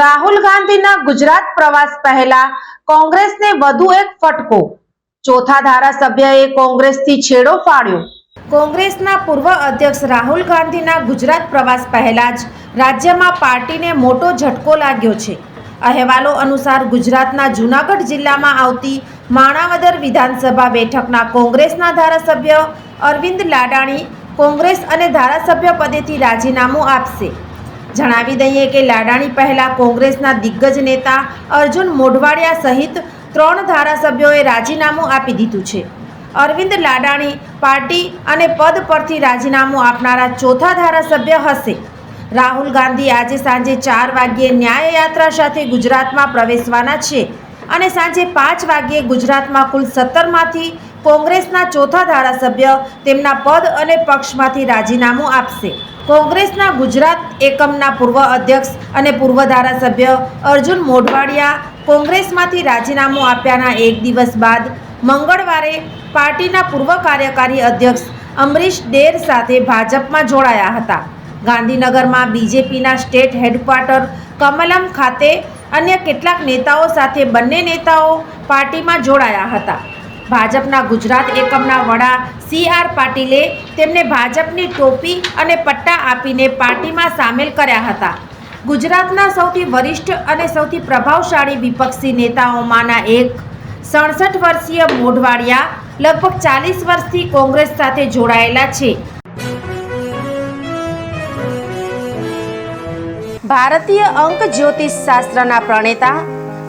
Rahul ગાંધીના ગુજરાત પ્રવાસ પહેલા કોંગ્રેસને વધુ એક ફટકો. ચોથા ધારાસભ્યએ કોંગ્રેસથી છેડો ફાડ્યો. કોંગ્રેસના પૂર્વ અધ્યક્ષ રાહુલ ગાંધીના ગુજરાત પ્રવાસ પહેલા જ રાજ્યમાં પાર્ટીને મોટો ઝટકો લાગ્યો છે. અહેવાલો અનુસાર ગુજરાતના જૂનાગઢ જિલ્લામાં આવતી માણાવદર વિધાનસભા બેઠકના કોંગ્રેસના ધારાસભ્ય અરવિંદ લાડાણી કોંગ્રેસ અને ધારાસભ્ય પદેથી રાજીનામું આપશે. જણાવી દઈએ કે લાડાણી પહેલા કોંગ્રેસના દિગ્ગજ નેતા અર્જુન મોઢવાડિયા સહિત ત્રણ ધારાસભ્યોએ રાજીનામું આપી દીધું છે. અરવિંદ લાડાણી પાર્ટી અને પદ પરથી રાજીનામું આપનારા ચોથા ધારાસભ્ય હશે. રાહુલ ગાંધી આજે સાંજે ચાર વાગ્યે ન્યાય યાત્રા સાથે ગુજરાતમાં પ્રવેશવાના છે અને સાંજે પાંચ વાગ્યે ગુજરાતમાં કુલ સત્તરમાંથી કોંગ્રેસના ચોથા ધારાસભ્ય તેમના પદ અને પક્ષમાંથી રાજીનામું આપશે. કોંગ્રેસના ગુજરાત એકમના પૂર્વ અધ્યક્ષ અને પૂર્વ ધારાસભ્ય અર્જુન મોઢવાડિયા કોંગ્રેસમાંથી રાજીનામું આપ્યાના એક દિવસ બાદ મંગળવારે પાર્ટીના પૂર્વ કાર્યકારી અધ્યક્ષ અમરીશ ડેર સાથે ભાજપમાં જોડાયા હતા. ગાંધીનગરમાં બીજેપીના સ્ટેટ હેડક્વાર્ટર કમલમ ખાતે અન્ય કેટલાક નેતાઓ સાથે બંને નેતાઓ પાર્ટીમાં જોડાયા હતા. ભાજપના ગુજરાત એકમના વડા સી આર પાટીલે તેમને ભાજપની ટોપી અને પટ્ટા આપીને પાર્ટીમાં સામેલ કર્યા હતા. ગુજરાતના સૌથી વરિષ્ઠ અને સૌથી પ્રભાવશાળી વિપક્ષી નેતાઓમાંના એક સડસઠ વર્ષીય મોઢવાડિયા લગભગ ચાલીસ વર્ષથી કોંગ્રેસ સાથે જોડાયેલા છે. ભારતીય અંક જ્યોતિષ શાસ્ત્રના પ્રણેતા